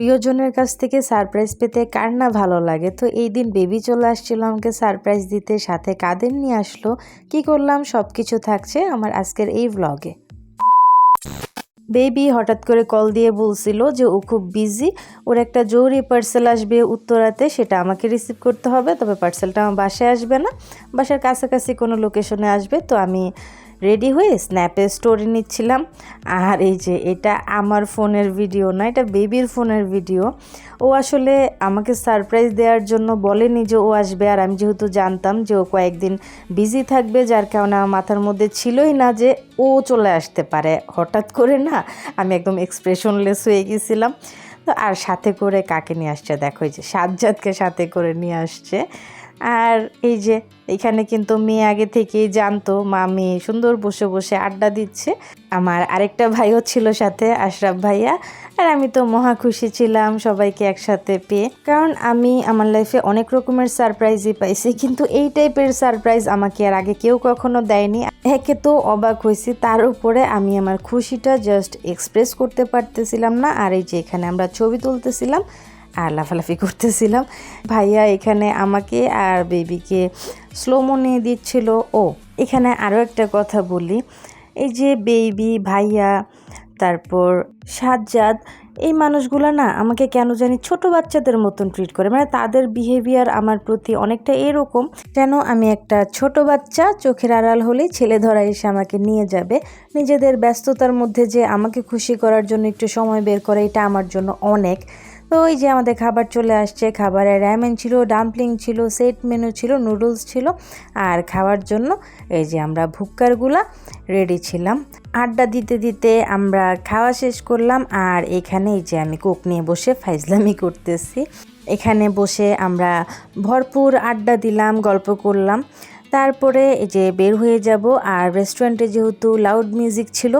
প্রিয়জনের কাছ থেকে সারপ্রাইজ পেতে কার না ভালো লাগে? তো এই দিন বেবি চলে আসছিল, আমাকে সারপ্রাইজ দিতে, সাথে কাদের নিয়ে আসলো, কি করলাম সব কিছু থাকছে আমার আজকের এই ব্লগে বেবি হঠাৎ করে কল দিয়ে বলছিল যে, ও খুব বিজি ওর একটা জরুরি পার্সেল আসবে উত্তরাতে, সেটা আমাকে রিসিভ করতে হবে, তবে পার্সেলটা আমার বাসায় আসবে না, বাসার কাছাকাছি কোনো লোকেশনে আসবে, তো আমি রেডি হয়ে স্ন্যাপে স্টোরি নিচ্ছিলাম। আর এই যে এটা আমার ফোনের ভিডিও না, এটা বেবির ফোনের ভিডিও ও আসলে আমাকে সারপ্রাইজ দেওয়ার জন্য বলেনি যে ও আসবে। আর আমি যেহেতু জানতাম যে ও কয়েকদিন বিজি থাকবে, যার কারণে আমার মাথার মধ্যে ছিলই না যে ও চলে আসতে পারে। হঠাৎ করে না আমি একদম এক্সপ্রেশনলেস হয়ে গেছিলাম। তো আর সাথে করে কাকে নিয়ে আসছে? দেখো যে সাজ্জাদকে সাথে করে নিয়ে আসছে। আর এই যে এখানে কিন্তু মেয়ে আগে থেকেই জানতো, মা মেয়ে সুন্দর বসে বসে আড্ডা দিচ্ছে। আমার আরেকটা ভাইও ছিল সাথে, আশরাফ ভাইয়া। আর আমি তো মহা খুশি ছিলাম সবাইকে একসাথে পেয়ে। কারণ আমি আমার লাইফে অনেক রকমের সারপ্রাইজই পাইছি, কিন্তু এই টাইপের সারপ্রাইজ আমাকে আর আগে কেউ কখনো দেয়নি। একে তো অবাক হয়েছি, তার উপরে আমি আমার খুশিটা জাস্ট এক্সপ্রেস করতে পারতেছিলাম না। আর এই যে এখানে আমরা ছবি তুলতেছিলাম আর লাফালাফি করতেছিলাম। ভাইয়া এখানে আমাকে আর বেবিকে স্লো মনে দিচ্ছিল। ও, এখানে আরও একটা কথা বলি। এই যে বেবি, ভাইয়া, তারপর সাজ্জাদ, এই মানুষগুলো না আমাকে কেন জানি ছোট বাচ্চাদের মতন ট্রিট করে। মানে তাদের বিহেভিয়ার আমার প্রতি অনেকটা এরকম, যেন আমি একটা ছোট বাচ্চা চোখের আড়াল হলেই ছেলে ধরা এসে আমাকে নিয়ে যাবে। নিজেদের ব্যস্ততার মধ্যে যে আমাকে খুশি করার জন্য একটু সময় বের করে, এটা আমার জন্য অনেক। তো ওই যে আমাদের খাবার চলে আসছে খাবারে র্যামেন ছিল ডাম্পলিং ছিল সেট মেনু ছিল নুডলস ছিল আর খাওয়ার জন্য এই যে আমরা ভুক্কারগুলা রেডি ছিলাম। আড্ডা দিতে দিতে আমরা খাওয়া শেষ করলাম আর এখানে এই যে আমি কোক নিয়ে বসে ফাইজলামি করতেছি। এখানে বসে আমরা ভরপুর আড্ডা দিলাম, গল্প করলাম। তারপরে এই যে বের হয়ে যাব আর রেস্টুরেন্টে যেহেতু লাউড মিউজিক ছিল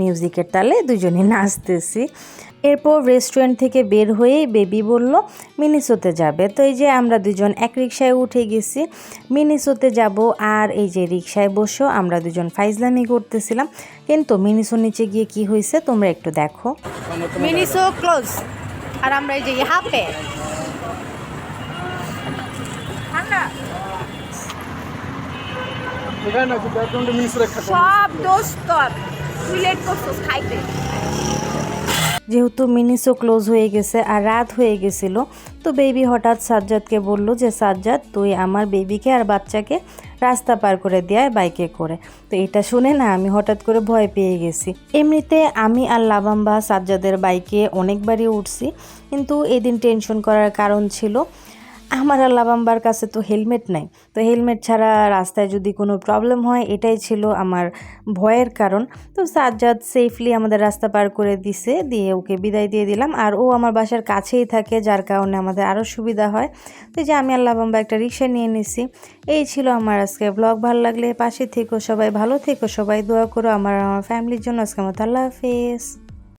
মিউজিকের তালে দুজনে নাচতেছি। এরপর রেস্টুরেন্ট থেকে বের হয়ে বেবি বলল মিনিসোতে যাবে। তো এই যে আমরা দুজন এক রিক্সায় উঠে গেছি। মিনিসোতে যাব আর এই যে রিক্সায় বসেও আমরা দুজন ফাইজলামি করতেছিলাম। কিন্তু মিনিসো নিচে গিয়ে কি হয়েছে তোমরা একটু দেখো। মিনিসো ক্লোজ আর আমরা এই যে পে ঠান্ডা এখানে না ব্যাকগ্রাউন্ডে মিস রেখা সব দোষ তোর। তুই লেট করছিস খাইতে যেহেতু মিনিসো ক্লোজ হয়ে গেছে আর রাত হয়ে গেছিল তো বেবি হঠাৎ সাজ্জাদকে বলল যে সাজ্জাদ তুই আমার বেবিকে আর বাচ্চাকে রাস্তা পার করে দেয় বাইকে করে। তো এটা শুনে না আমি হঠাৎ করে ভয় পেয়ে গেছি। এমনিতে আমি আর লাবাম্বা সাজ্জাদের বাইকে অনেকবারই উঠছি কিন্তু এদিন টেনশন করার কারণ ছিল আমার আর লাবাম্বার কাছে তো হেলমেট নাই। তো হেলমেট ছাড়া রাস্তায় যদি কোনো প্রবলেম হয়, এটাই ছিল আমার ভয়ের কারণ। তো সাজ্জাদ সেফলি আমাদের রাস্তা পার করে দিছে, দিয়ে ওকে বিদায় দিয়ে দিলাম। আর ও আমার বাসার কাছেই থাকে, যার কারণে আমাদের আরও সুবিধা হয়। তো যে আমি আর লাবাম্বা একটা রিক্সা নিয়ে নিছি, এই ছিল আমার আজকে ব্লগ ভালো লাগলে পাশে থেকো, সবাই ভালো থেকো, সবাই দোয়া করো আমার আমার ফ্যামিলির জন্য। আজকে মতো আল্লাহ হাফেজ।